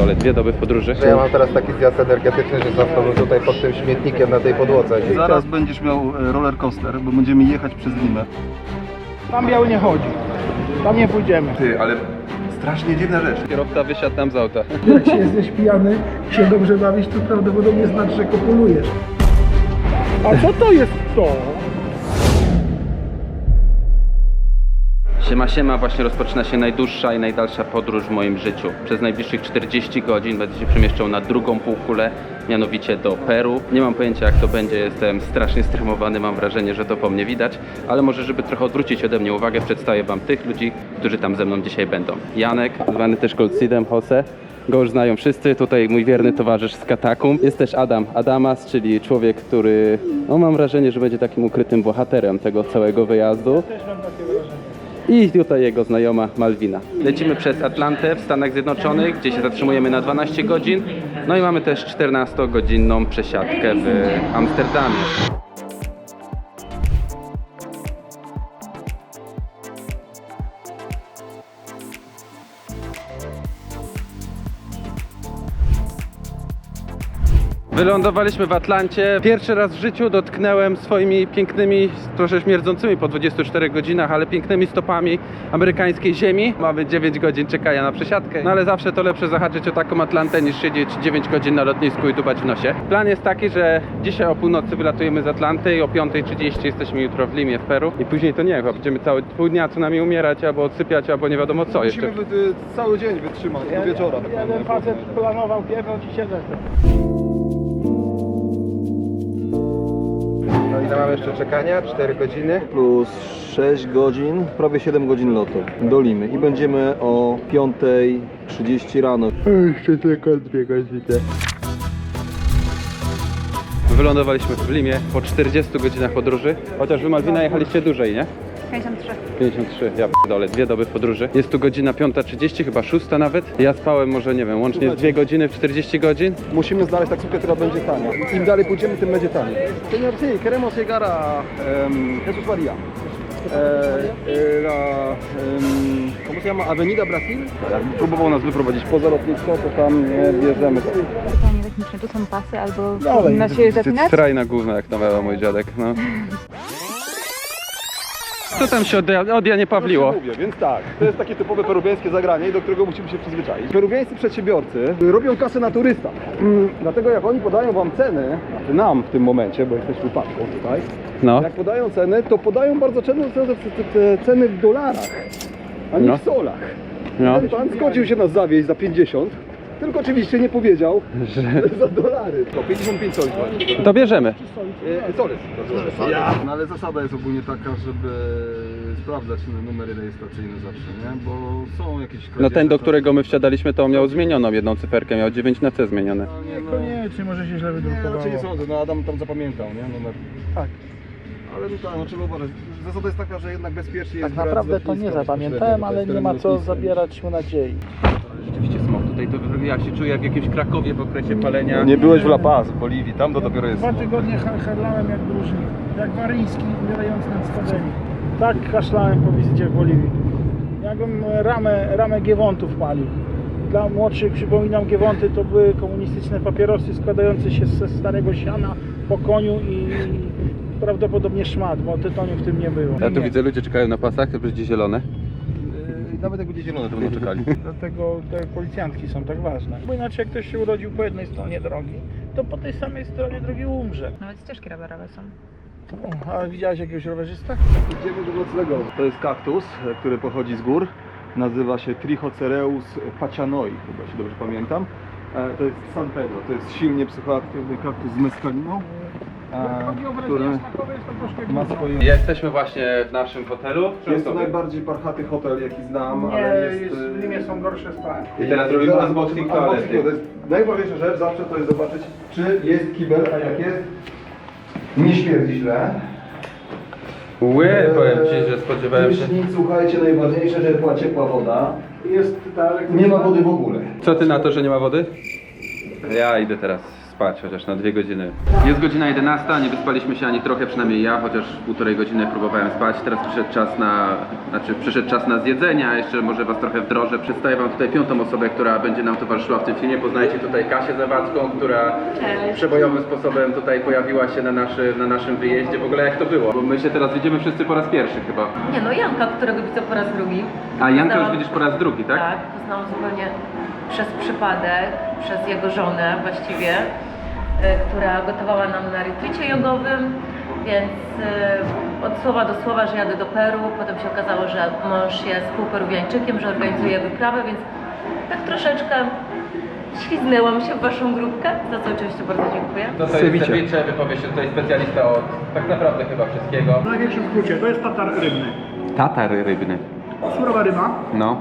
pierdolę, dwie doby w podróży. Że ja mam teraz taki zjazd energetyczny, że zastanę tutaj pod tym śmietnikiem na tej podłodze. Zaraz będziesz miał e, roller coaster, bo będziemy jechać przez Limę. Tam biały nie chodzi. Tam nie pójdziemy. Ty, ale strasznie dziwna rzecz. Kierowca wysiadł nam z auta. Jak się jesteś pijany się dobrze bawisz, to prawdopodobnie znaczy, że kopulujesz. A co to jest to? Siema, siema, właśnie rozpoczyna się najdłuższa i najdalsza podróż w moim życiu. Przez najbliższych 40 godzin będę się przemieszczał na drugą półkulę, mianowicie do Peru. Nie mam pojęcia jak to będzie, jestem strasznie stremowany, mam wrażenie, że to po mnie widać, ale może żeby trochę odwrócić ode mnie uwagę, przedstawię wam tych ludzi, którzy tam ze mną dzisiaj będą. Janek, zwany też Goldseedem, Jose. Go już znają wszyscy, tutaj mój wierny towarzysz z Katakum. Jest też Adam Adamas, czyli człowiek, który, no mam wrażenie, że będzie takim ukrytym bohaterem tego całego wyjazdu. I tutaj jego znajoma Malwina. Lecimy przez Atlantę w Stanach Zjednoczonych, gdzie się zatrzymujemy na 12 godzin. No i mamy też 14-godzinną przesiadkę w Amsterdamie. Wylądowaliśmy w Atlancie. Pierwszy raz w życiu dotknąłem swoimi pięknymi, trochę śmierdzącymi po 24 godzinach, ale pięknymi stopami amerykańskiej ziemi. Mamy 9 godzin czekania na przesiadkę, no ale zawsze to lepsze zahaczyć o taką Atlantę niż siedzieć 9 godzin na lotnisku i dubać w nosie. Plan jest taki, że dzisiaj o północy wylatujemy z Atlanty i o 5.30 jesteśmy jutro w Limie w Peru i później to nie wiem, chyba będziemy cały pół dnia co nami umierać, albo odsypiać, albo nie wiadomo co jeszcze. Musimy wy, y, cały dzień wytrzymać, do wieczora. tak Jeden facet planował pierdol i siedzę. Ile mamy jeszcze czekania? 4 godziny. Plus 6 godzin, prawie 7 godzin lotu do Limy i będziemy o 5.30 rano. Jeszcze tylko 2 godziny. Wylądowaliśmy w Limie po 40 godzinach podróży, chociaż wy Malwina jechaliście dłużej, nie? 53. 53, ja dole, dwie doby w podróży. Jest tu godzina 5.30, chyba 6 nawet. Ja spałem może, nie wiem, łącznie 2 godziny w 40 godzin. Musimy znaleźć taksówkę, która będzie tania. Im dalej pójdziemy, tym będzie taniej. Señor, sí, queremos llegar a um, Jesús María. Eh, eh, la, em, ¿Cómo se llama? Avenida Brasil. Jak próbował nas wyprowadzić poza lotnisko, to tam nie bierzemy. Pytanie techniczne, tu są pasy albo Dalej. powinno się zapinać? Strajna gówna, jak nawiała mój dziadek, no. Co tam się od, od Janie Pawliło? Mówię, więc tak, to jest takie typowe peruwiańskie zagranie, do którego musimy się przyzwyczaić. Peruwiańscy przedsiębiorcy robią kasę na turystach. Mm, Dlatego jak oni podają wam ceny, znaczy nam w tym momencie, bo jesteśmy wypadku tutaj, No, jak podają ceny, to podają bardzo często ceny w dolarach, a nie No. w solach. no. Ten pan zgodził się nas zawieźć za 50, tylko oczywiście nie powiedział, że za dolary. To 55 soli. To bierzemy. E, Soles. No ale zasada jest ogólnie taka, żeby sprawdzać numery rejestracyjne zawsze, nie? Bo są jakieś No ten, do którego my wsiadaliśmy, to miał zmienioną jedną cyferkę, miał 9 na C zmienione. Nie, no, Koniecznie, może się źle nie, wydrukowało. raczej nie sądzę, no Adam tam zapamiętał, nie? Numer. Tak. Ale no tak, no trzeba uważać. Zasada jest taka, że jednak bezpiecznie jest Tak brać naprawdę to nie zapamiętałem, ale nie ma co lotniska. zabierać mu nadziei. Rzeczywiście tutaj, to ja się czuję jak w jakimś Krakowie w okresie palenia. Nie byłeś w La Paz, w Boliwii, tam to dopiero jest. Dwa tygodnie ha- harlałem jak dróżnik, jak waryjski umierający nad Skademi. Tak kaszlałem po wizycie w Boliwii. Jakbym ramę, ramę Giewontów palił. Dla młodszych przypominam, Giewonty to były komunistyczne papierosy składające się ze starego siana po koniu i prawdopodobnie szmat, bo tytoniu w tym nie było. Ja tu Nie. widzę, ludzie czekają na pasach, to będzie zielone. Nawet jak będzie zielone, to będą czekali. Dlatego te policjantki są tak ważne. Bo inaczej jak ktoś się urodził po jednej stronie drogi, to po tej samej stronie drogi umrze. Nawet ścieżki rowerowe są. O, A widziałeś jakiegoś rowerzystę? Idziemy do noclegu. To jest kaktus, który pochodzi z gór. Nazywa się Trichocereus pacianoi, chyba się dobrze pamiętam. E, To jest San Pedro, to jest silnie psychoaktywny kaktus z meskaliną, który ma swoje... Jesteśmy właśnie w naszym hotelu. Jest to najbardziej parchaty hotel, jaki znam, Nie, ale jest, jest... w Limie są gorsze sprawy. I teraz robimy unboxing toalety. To jest najważniejsza rzecz zawsze to jest zobaczyć, czy jest kibel, a jak jest, nie śmierdzi źle. Ły, powiem ci, że spodziewałem się. Prysznic, słuchajcie, najważniejsze, żeby była ciepła woda. Jest ta elektryczna- Nie ma wody w ogóle. Co ty na to, że nie ma wody? Ja idę teraz spać, chociaż na dwie godziny. Jest godzina 11, nie wyspaliśmy się ani trochę, przynajmniej ja, chociaż półtorej godziny próbowałem spać. Teraz przyszedł czas na, znaczy przyszedł czas na zjedzenie, a jeszcze może was trochę wdrożę. Przedstawię wam tutaj piątą osobę, która będzie nam towarzyszyła w tym filmie. Poznajcie tutaj Kasię Zawadzką, która przebojowym sposobem tutaj pojawiła się na, naszy, na naszym wyjeździe. W ogóle jak to było? Bo my się teraz widzimy wszyscy po raz pierwszy chyba. Nie no, Janka, którego widzę po raz drugi. A Janka już widzisz po raz drugi, tak? Tak, poznałam zupełnie przez przypadek, przez jego żonę właściwie, która gotowała nam na retreacie jogowym, więc y, od słowa do słowa, że jadę do Peru, potem się okazało, że mąż jest półperuwiańczykiem, że organizuje wyprawę, więc tak troszeczkę śliznęłam się w waszą grupkę, za co oczywiście bardzo dziękuję. To, to jest Ceviche. wypowie się tutaj specjalista od tak naprawdę chyba wszystkiego. W największym skrócie, to jest tatar rybny. Tatar rybny. Surowa ryba, No.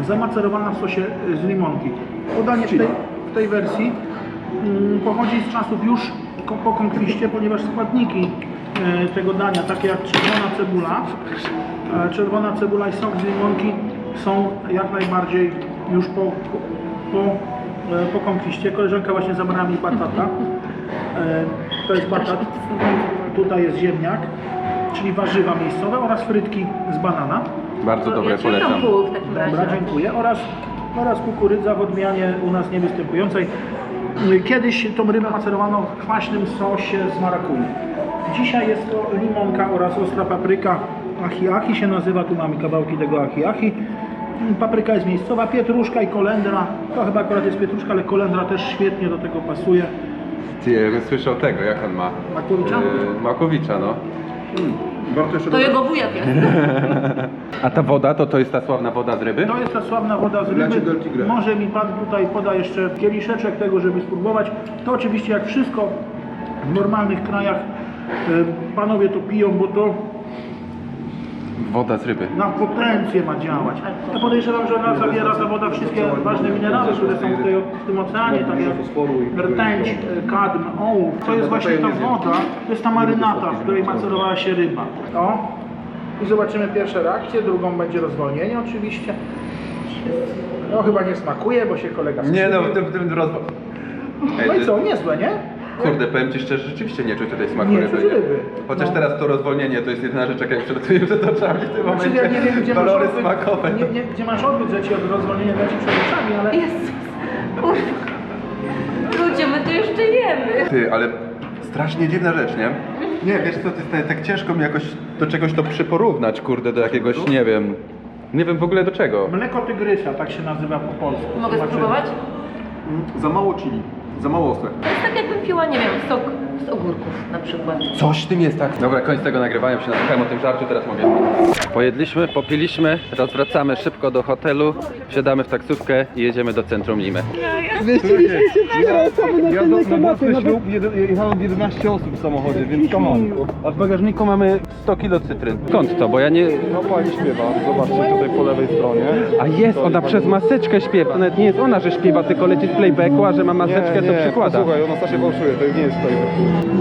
zamacerowana w sosie z limonki. Podanie w tej, w tej wersji pochodzi z czasów już po konkwiście, ponieważ składniki e, tego dania, takie jak czerwona cebula, e, czerwona cebula i sok z limonki są jak najbardziej już po, po, e, po konkwiście. Koleżanka właśnie zabrała mi batata. To jest batat, tutaj jest ziemniak, czyli warzywa miejscowe oraz frytki z banana. Bardzo dobre, ja polecam. pół w takim razie. Dobra, dziękuję. Oraz, oraz kukurydza w odmianie u nas niewystępującej. Kiedyś tą rybę macerowano w kwaśnym sosie z marakuji. Dzisiaj jest to limonka oraz ostra papryka. Achi-achi się nazywa, tu mamy kawałki tego achi-achi. Papryka jest miejscowa, pietruszka i kolendra. To chyba akurat jest pietruszka, ale kolendra też świetnie do tego pasuje. Ty, słyszał tego, jak on ma? Makłowicza? Yy, Makowicza, no. Warto jeszcze To dodać, jego wujek jest. A ta woda, to to jest ta sławna woda z ryby? To jest ta sławna woda z ryby. del Tigre. Może mi Pan tutaj poda jeszcze kieliszeczek tego, żeby spróbować. To oczywiście jak wszystko w normalnych krajach e, panowie to piją, bo to Woda z ryby. na potencję ma działać. Ja podejrzewam, że ona zawiera ta woda wszystkie ważne minerały, które są tutaj w tym oceanie, tak jak rtęć, e, kadm, ołów. To jest właśnie ta woda, to jest ta marynata, w której macerowała się ryba. O. I zobaczymy pierwsze reakcje, drugą będzie rozwolnienie oczywiście. No chyba nie smakuje, bo się kolega Nie no, w tym, w tym rozwój. No i co, niezłe, nie? Kurde, powiem Ci szczerze, rzeczywiście nie czuć tutaj smaku Nie ryby. czuć ryby. Chociaż No. teraz to rozwolnienie to jest jedyna rzecz, jaka mi przelatuje przed oczami w tym Znaczy, momencie. ja nie wiem, gdzie masz Walory odbyt, smakowe. nie, nie, gdzie masz odbyt, że ci od rozwolnienia leci przed oczami, ale... Jezus. Ludzie, my to jeszcze jemy. Ty, ale strasznie dziwna rzecz, nie? Nie, wiesz co, to jest tak, tak ciężko mi jakoś do czegoś to przyporównać, kurde, do jakiegoś, nie wiem, nie wiem w ogóle do czego. Mleko tygrysa, tak się nazywa po polsku. Mogę Zobaczymy. spróbować? Za mało chili, za mało ostre. To jest tak jakbym piła, nie wiem, sok z ogórków na przykład. Coś w tym jest, tak? Dobra, koniec tego nagrywania, się nasłuchałem o tym żarciu, teraz mogę. Pojedliśmy, popiliśmy, teraz wracamy szybko do hotelu, wsiadamy w taksówkę i jedziemy do centrum Limy. Ja do, na własny ślub jed- jechałem 11 osób w samochodzie, więc come on. A w bagażniku mamy 100 kilo cytryn. Skąd to? Bo ja nie... No pani śpiewa, zobaczcie tutaj po lewej stronie. A jest, ona przez maseczkę śpiewa. To nawet nie jest ona, że śpiewa, tylko leci z playbacku, a że ma maseczkę, to przykłada. Słuchaj, ona strasznie fałszuje, to nie jest playback.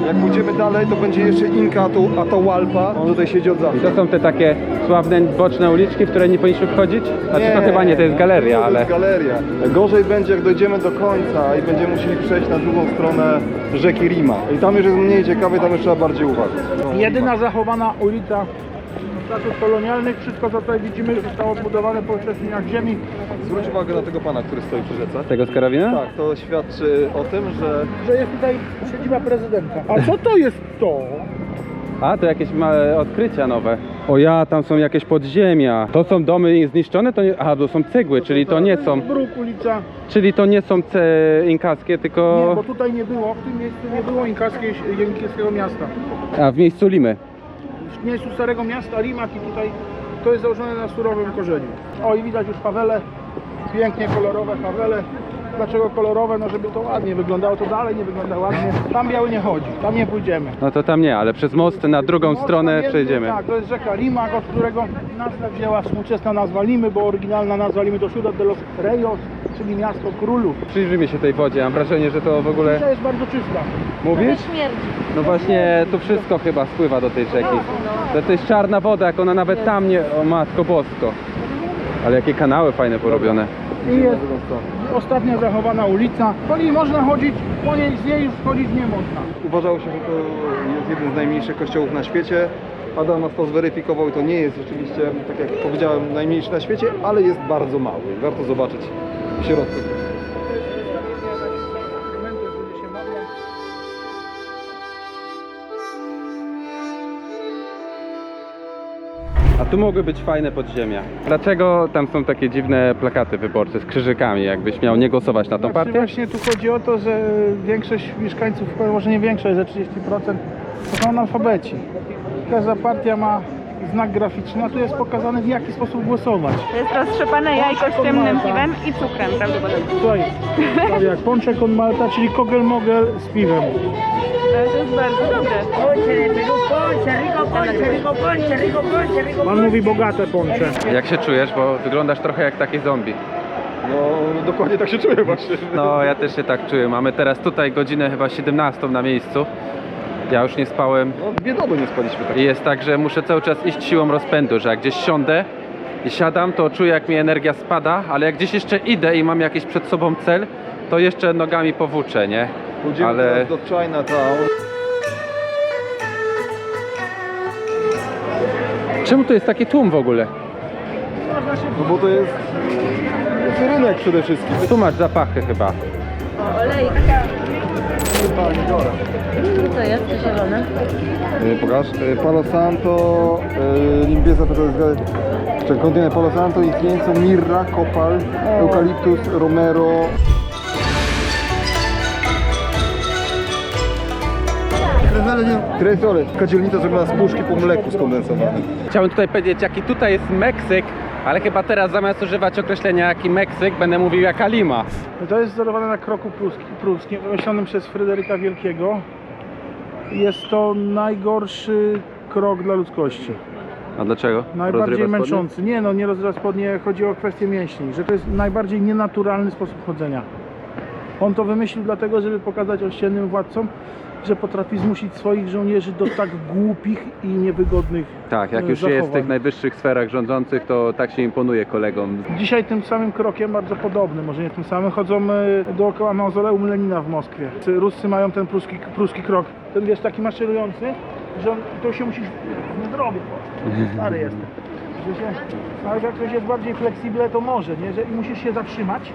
Jak pójdziemy dalej, to będzie jeszcze Inka Atu- Atahualpa. On tutaj siedzi od I zawsze. to są te takie sławne boczne uliczki, w które nie powinniśmy wchodzić? Znaczy to chyba nie, to jest galeria, To ale... jest galeria. Gorzej będzie, jak dojdziemy do końca i będziemy musieli przejść na drugą stronę rzeki Rima. I tam już jest mniej ciekawe, tam już trzeba bardziej uważać. Jedyna zachowana ulica czasów kolonialnych, wszystko co tutaj widzimy zostało zbudowane po przestrzeniach ziemi. Zwróć uwagę na tego pana, który stoi przy rzece. Tego z karabina? Tak, to świadczy o tym, że Że jest tutaj siedziba prezydenta. A co to jest to? A, to jakieś małe odkrycia nowe. O ja, tam są jakieś podziemia. To są domy zniszczone? To nie... Aha, to są cegły, czyli to nie są... Bruk, ulica. Czyli to nie są ce... inkaskie, Nie, tylko... bo tutaj nie było, w tym miejscu nie było inkaskiej, inkaskiego miasta. A, w miejscu Limy. W miejscu starego miasta Limak i tutaj to jest założone na surowym korzeniu. O i widać już fawele, pięknie kolorowe fawele. Dlaczego kolorowe? No żeby to ładnie wyglądało, to dalej nie wygląda ładnie. Tam biały nie chodzi, tam nie pójdziemy. No to tam nie, ale przez most na drugą Most stronę między- przejdziemy. Tak, to jest rzeka Limak, od którego nazwę wzięła współczesna nazwa Limy, bo oryginalna nazwa Limy to Ciudad de los Reyes, czyli miasto królów. Przyjrzyjmy się tej wodzie, mam wrażenie, że to w ogóle... Dzisiaj jest bardzo czysta. Mówisz? śmierdzi. No właśnie, tu wszystko chyba spływa do tej rzeki. To, to jest czarna woda, jak ona nawet tam nie... O matko bosko. Ale jakie kanały fajne porobione. I jest ostatnia zachowana ulica. Po niej można chodzić, po niej z niej już chodzić nie można. Uważało się, że to jest jeden z najmniejszych kościołów na świecie. Adam nas to zweryfikował i to nie jest rzeczywiście, tak jak powiedziałem, najmniejszy na świecie, ale jest bardzo mały. Warto zobaczyć w środku. Tu mogły być fajne podziemia. Dlaczego tam są takie dziwne plakaty wyborcze z krzyżykami, jakbyś miał nie głosować na tą Znaczy partię? właśnie tu chodzi o to, że większość mieszkańców, może nie większość, że 30% to są analfabeci. Każda partia ma znak graficzny, a tu jest pokazane w jaki sposób głosować. To jest roztrzepane jajko z ciemnym piwem i cukrem prawdopodobnie. Tutaj, prawie jak pączek on Malta, czyli kogel mogel z piwem. To jest bardzo dobre. Pan mówi bogate pącze. Jak się czujesz, bo wyglądasz trochę jak taki zombie. No dokładnie tak się czuję właśnie. No, ja też się tak czuję. Mamy teraz tutaj godzinę chyba 17 na miejscu. Ja już nie spałem No dwie doby nie spaliśmy tak. i jest tak, że muszę cały czas iść siłą rozpędu, że jak gdzieś siądę i siadam, to czuję jak mi energia spada, ale jak gdzieś jeszcze idę i mam jakiś przed sobą cel, to jeszcze nogami powłóczę, nie? Pójdziemy Ale teraz do Chinatown. czemu tu jest taki tłum w ogóle? No bo to jest, to jest rynek przede wszystkim. Tu masz zapachy chyba. Olej. Co to jest? To zielone? Y, Pokaż. Y, Palo Santo, y, limpieza, to jest czy kontynent Palo Santo, incienso, mirra, kopal, eukaliptus, romero. Tres soles. Taka dzielnica zrobiona z puszki po mleku skondensowanym. Chciałbym tutaj powiedzieć, jaki tutaj jest Meksyk, ale chyba teraz zamiast używać określenia jaki Meksyk, będę mówił jaka Lima. To jest wzorowane na kroku pruskim, pruskim wymyślonym przez Fryderyka Wielkiego. Jest to najgorszy krok dla ludzkości. A dlaczego? Najbardziej Rozrywa spodnie? męczący. Nie no, nie rozrywa spodnie, chodzi o kwestię mięśni, że to jest najbardziej nienaturalny sposób chodzenia. On to wymyślił dlatego, żeby pokazać ościennym władcom, że potrafi zmusić swoich żołnierzy do tak głupich i niewygodnych Tak, jak e, już jest w zachowań. tych najwyższych sferach rządzących, to tak się imponuje kolegom. Dzisiaj tym samym krokiem, bardzo podobnym, może nie tym samym, chodzą e, dookoła mauzoleum Lenina w Moskwie. Ruscy mają ten pruski, pruski krok. Ten wiesz, taki maszerujący, że on, to się musisz nie zrobić. Stary jestem. Że się, ale jak ktoś jest bardziej fleksible, to może, nie? Że, I musisz się zatrzymać.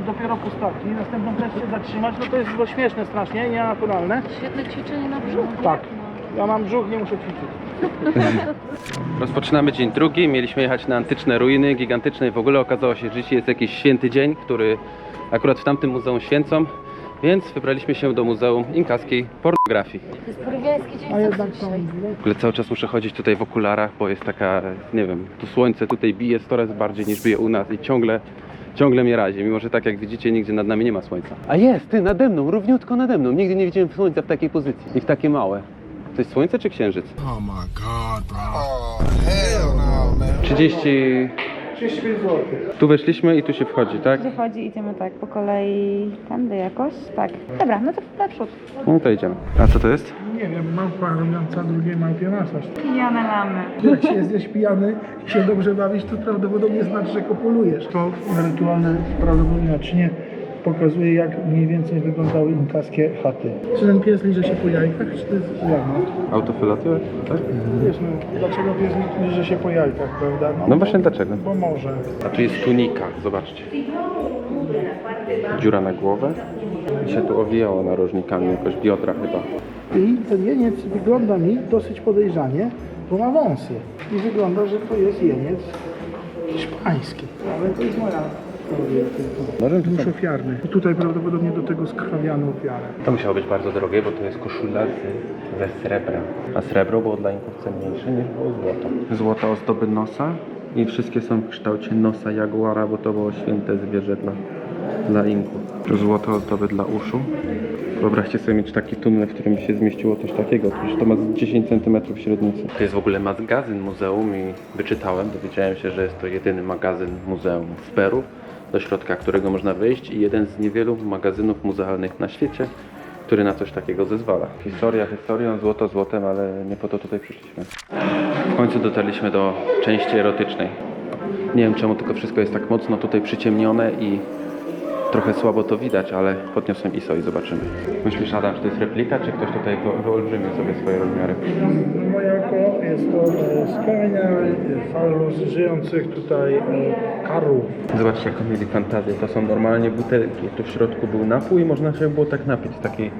I dopiero po starcie. I następną też się zatrzymać, no to jest było śmieszne strasznie, nienaturalne. Świetne ćwiczenie na brzuch. Tak. Ja mam brzuch, nie muszę ćwiczyć. Rozpoczynamy dzień drugi, mieliśmy jechać na antyczne ruiny gigantyczne i w ogóle okazało się, że dzisiaj jest jakiś święty dzień, który akurat w tamtym muzeum święcą, więc wybraliśmy się do Muzeum Inkaskiej Pornografii. To jest dzień dzisiaj. W ogóle cały czas muszę chodzić tutaj w okularach, bo jest taka, nie wiem, tu słońce tutaj bije 100 razy bardziej niż bije u nas i ciągle, ciągle mnie razi, mimo że tak jak widzicie nigdzie nad nami nie ma słońca. A jest, ty nade mną, równiutko nade mną, nigdy nie widziałem słońca w takiej pozycji i w takie małe. To jest słońce czy księżyc? Oh my god, bro. Oh hell no, man. 30... 35 zł. Tu weszliśmy i tu się wchodzi, tak? Gdzie chodzi, idziemy tak po kolei tędy jakoś? Tak. Dobra, no to naprzód. No to idziemy. A co to jest? Nie wiem, małpa robiąca drugiej małpie masaż. Pijane lamy. Jak się jesteś pijany i się dobrze bawisz, to prawdopodobnie znaczy, że kopulujesz. To rytualne prawdopodobnie naczynie pokazuje, jak mniej więcej wyglądały inkaskie chaty. Czy ten pies liże się po jajkach, czy to jest jagna? Autofilaty, tak? Wiesz, no, dlaczego pies liże się po jajkach, prawda? No bo- właśnie dlaczego? Bo może. A tu jest tunika, zobaczcie. Dziura na głowę. I się tu owijało narożnikami, jakoś biodra chyba. I ten jeniec wygląda mi dosyć podejrzanie, bo ma wąsy. I wygląda, że to jest jeniec hiszpański. Ale to jest moja Nóż ofiarny. I tutaj prawdopodobnie do tego skrwawiano ofiarę. To musiało być bardzo drogie, bo to jest koszula z, ze srebra. A srebro było dla Inków cenniejsze niż było złoto. Złota ozdoby nosa i wszystkie są w kształcie nosa jaguara, bo to było święte zwierzę dla, dla Inków. Złote ozdoby dla uszu. Wyobraźcie sobie mieć taki tunel, w którym się zmieściło coś takiego. Przecież to ma z 10 cm średnicy. To jest w ogóle magazyn muzeum i wyczytałem, dowiedziałem się, że jest to jedyny magazyn muzeum w Peru, do środka którego można wejść i jeden z niewielu magazynów muzealnych na świecie, który na coś takiego zezwala. Historia historią, złoto złotem, ale nie po to tutaj przyszliśmy. W końcu dotarliśmy do części erotycznej. Nie wiem czemu, tylko wszystko jest tak mocno tutaj przyciemnione i trochę słabo to widać, ale podniosłem ISO i zobaczymy. Myślisz Adam, że to jest replika, czy ktoś tutaj wy- wyolbrzymił sobie swoje rozmiary? Moje oko jest to e, skrajnia falus żyjących tutaj e, karów. Zobaczcie jaką mieli fantazję. To są normalnie butelki. Tu w środku był napój i można się było tak napić takiej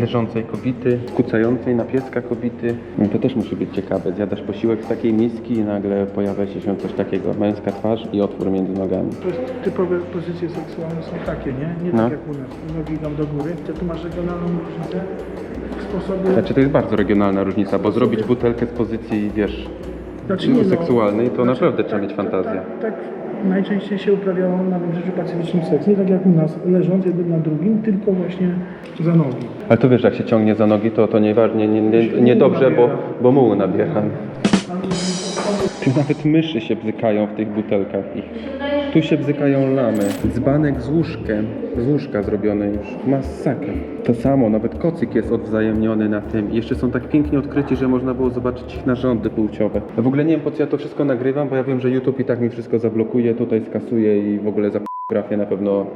leżącej kobity, kucającej na pieska kobity. No to też musi być ciekawe. Zjadasz posiłek z takiej miski i nagle pojawia się coś takiego. Męska twarz i otwór między nogami. To jest typowe pozycje seksualne są takie, nie? Nie No. tak jak u nas. Nogi idą do góry. Ty tu masz regionalną różnicę w sposobie... Znaczy to jest bardzo regionalna różnica, bo zrobić butelkę z pozycji, wiesz, Znaczy nie, no, seksualnej, to znaczy, naprawdę trzeba mieć fantazję. Tak, tak najczęściej się uprawiało na Wybrzeżu Pacyficznym seks. Nie tak jak u nas, leżąc jeden na drugim, tylko właśnie za nogi. Ale to wiesz, jak się ciągnie za nogi, to to nieważnie, nie, nie, nie dobrze, bo, bo muł nabiera. Tu nawet myszy się bzykają w tych butelkach ich. Tu się bzykają lamy. Dzbanek z łóżkiem, z łóżka zrobione już. Masakra. To samo, nawet kocyk jest odwzajemniony na tym. I jeszcze są tak pięknie odkryci, że można było zobaczyć ich narządy płciowe. W ogóle nie wiem po co ja to wszystko nagrywam, bo ja wiem, że YouTube i tak mi wszystko zablokuje, tutaj skasuje i w ogóle za grafię na pewno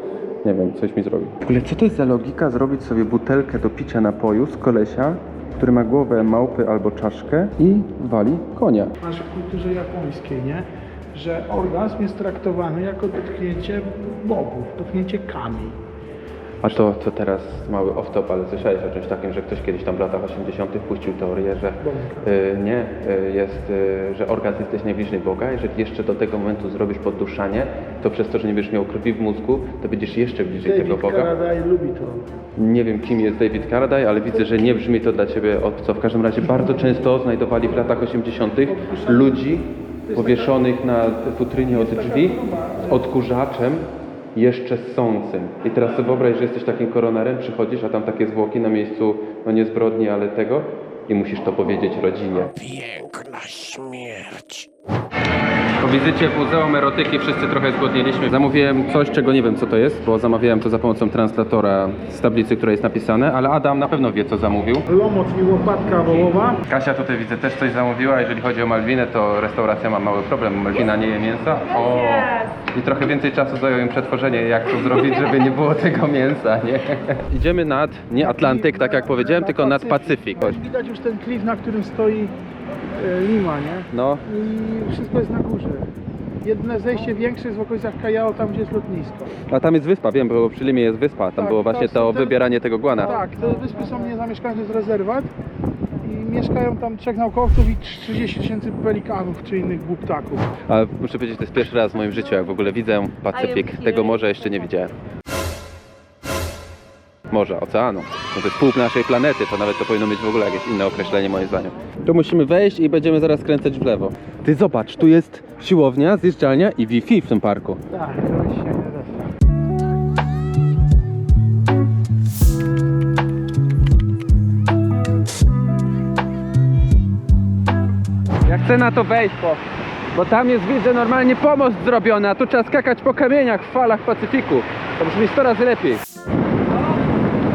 nie wiem, coś mi zrobi. W ogóle co to jest za logika zrobić sobie butelkę do picia napoju z kolesia, który ma głowę małpy albo czaszkę i wali konia. Masz w kulturze japońskiej, nie? Że orgazm jest traktowany jako dotknięcie bogów, dotknięcie kami. A to, to teraz mały off-top, ale słyszałeś o czymś takim, że ktoś kiedyś tam w latach 80. puścił teorię, że y, nie, y, jest, y, że orgazm jesteś najbliżej Boga. Jeżeli jeszcze do tego momentu zrobisz podduszanie, to przez to, że nie będziesz miał krwi w mózgu, to będziesz jeszcze bliżej tego David Boga. Carradine lubi to. Nie wiem, kim jest David Carradine, ale widzę, że nie brzmi to dla Ciebie obco. W każdym razie bardzo często znajdowali w latach 80. ludzi powieszonych na futrynie od drzwi z odkurzaczem jeszcze ssącym. I teraz sobie wyobraź, że jesteś takim koronerem, przychodzisz, a tam takie zwłoki na miejscu, no nie zbrodni, ale tego i musisz to powiedzieć rodzinie. Piękna śmierć. Wizycie w Muzeum Erotyki wszyscy trochę zgłodniliśmy. Zamówiłem coś, czego nie wiem co to jest, bo zamawiałem to za pomocą translatora z tablicy, której jest napisane, ale Adam na pewno wie co zamówił. Lomoc i łopatka wołowa. Kasia tutaj widzę też coś zamówiła. Jeżeli chodzi o Malwinę, to restauracja ma mały problem. Malwina nie je mięsa. O! I trochę więcej czasu zajęło im przetworzenie, jak to zrobić, żeby nie było tego mięsa, nie? Idziemy nad, nie Atlantyk, tak jak powiedziałem, tylko nad Pacyfik. Widać już ten klif, na którym stoi Lima, nie? No, I wszystko jest na górze. Jedne zejście większe jest w okolicach Kajao, tam gdzie jest lotnisko. a tam jest wyspa, wiem, bo przy Limie jest wyspa. Tam Tak, było właśnie to to są te- wybieranie tego guana. Tak, te wyspy są niezamieszkane, to jest rezerwat. I mieszkają tam trzech naukowców i 30 tysięcy pelikanów czy innych głuptaków. Ale muszę powiedzieć, to jest pierwszy raz w moim życiu, jak w ogóle widzę Pacyfik. Tego morza jeszcze nie widziałem. Morza, oceanu. No to jest pół naszej planety, to nawet to powinno mieć w ogóle jakieś inne określenie moim zdaniem. Tu musimy wejść i będziemy zaraz kręcać w lewo. Ty zobacz, tu jest siłownia, zjeżdżalnia i Wi-Fi w tym parku. Tak, to się nie da. Ja chcę na to wejść, bo, bo tam jest, widzę, normalnie pomost zrobiony, a tu trzeba skakać po kamieniach w falach Pacyfiku. To brzmi 100 razy lepiej.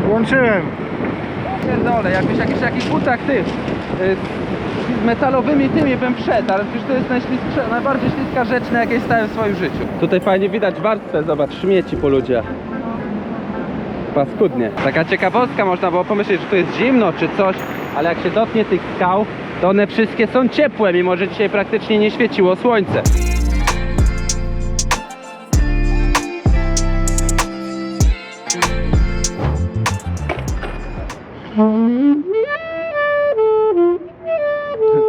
Włączyłem. Pierdolę, jakbyś jakiś jakiś butach ty y, z metalowymi tymi bym wszedł, ale przecież to jest najślisksza, najbardziej śliska rzecz, na jakiej stałem w swoim życiu. Tutaj fajnie widać warstwę, zobacz, śmieci po ludziach. Paskudnie. Taka ciekawostka, można było pomyśleć, że tu jest zimno czy coś, ale jak się dotknie tych skał, to one wszystkie są ciepłe, mimo że dzisiaj praktycznie nie świeciło słońce.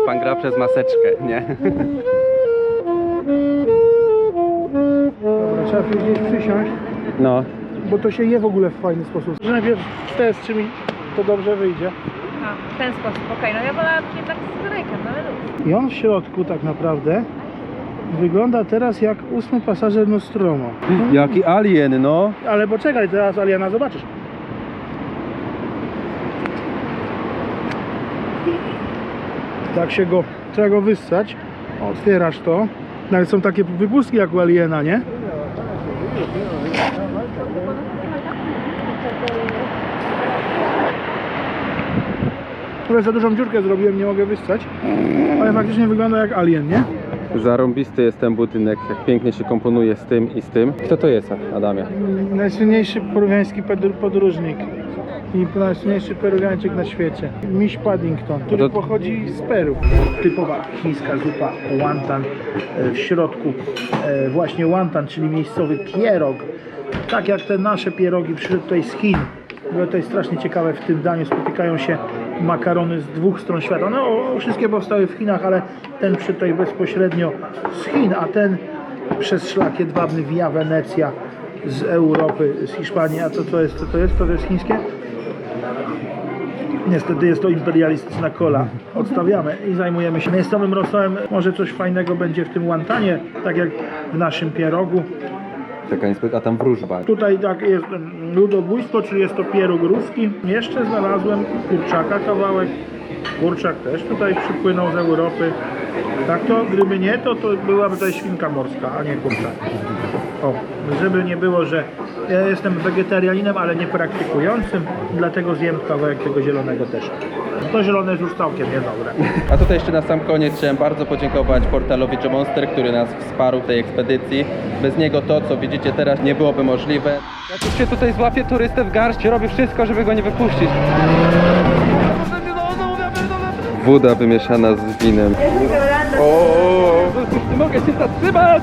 Pan gra przez maseczkę, nie? Dobra, trzeba gdzieś przysiąść, No. bo to się je w ogóle w fajny sposób. Że najpierw test, czy mi to dobrze wyjdzie. A, w ten sposób, okej. No ja wolałam jednak z Drejkiem, no ale luz. I on w środku tak naprawdę wygląda teraz jak ósmy pasażer Nostromo. Jaki alien, no. Ale poczekaj, teraz Aliana zobaczysz. Tak się go, trzeba go wyssać. Otwierasz to. Nawet są takie wypustki jak u Aliena, nie? Trochę za dużą dziurkę zrobiłem, nie mogę wyssać. Ale faktycznie wygląda jak alien, nie? Zarąbisty jest ten budynek, jak pięknie się komponuje z tym i z tym. Kto to jest, Adamie? Najsłynniejszy peruwiański podr- podróżnik i najsłynniejszy peruwiańczyk na świecie. Miś Paddington, który to- pochodzi z Peru. Typowa chińska zupa wonton. E, W środku e, właśnie wonton, czyli miejscowy pierog. Tak jak te nasze pierogi przyszedł tutaj z Chin. Było to jest strasznie ciekawe, w tym daniu spotykają się makarony z dwóch stron świata. No, wszystkie powstały w Chinach, ale ten przyszedł tutaj bezpośrednio z Chin, a ten przez szlak jedwabny Via Wenecja z Europy, z Hiszpanii. A to co jest? Co to jest? To jest chińskie? Niestety jest to imperialistyczna kola. Odstawiamy i zajmujemy się miejscowym rosołem. Może coś fajnego będzie w tym łantanie, tak jak w naszym pierogu. Taka niespokojna, a tam wróżba. Tutaj tak jest ludobójstwo, czyli jest to pieróg ruski. Jeszcze znalazłem kurczaka kawałek. Kurczak też tutaj przypłynął z Europy. Tak to, gdyby nie to, to byłaby tutaj świnka morska, a nie kurczak. O, żeby nie było, że ja jestem wegetarianinem, ale nie praktykującym, dlatego zjem kawałek tego zielonego też. To zielone jest już całkiem niedobre. A tutaj jeszcze na sam koniec chciałem bardzo podziękować portalowi Joe Monster, który nas wsparł w tej ekspedycji. Bez niego to, co widzicie teraz, nie byłoby możliwe. Jak już się tutaj złapie turystę w garść, robi wszystko, żeby go nie wypuścić. Woda wymieszana z winem. O, nie mogę się zatrzymać!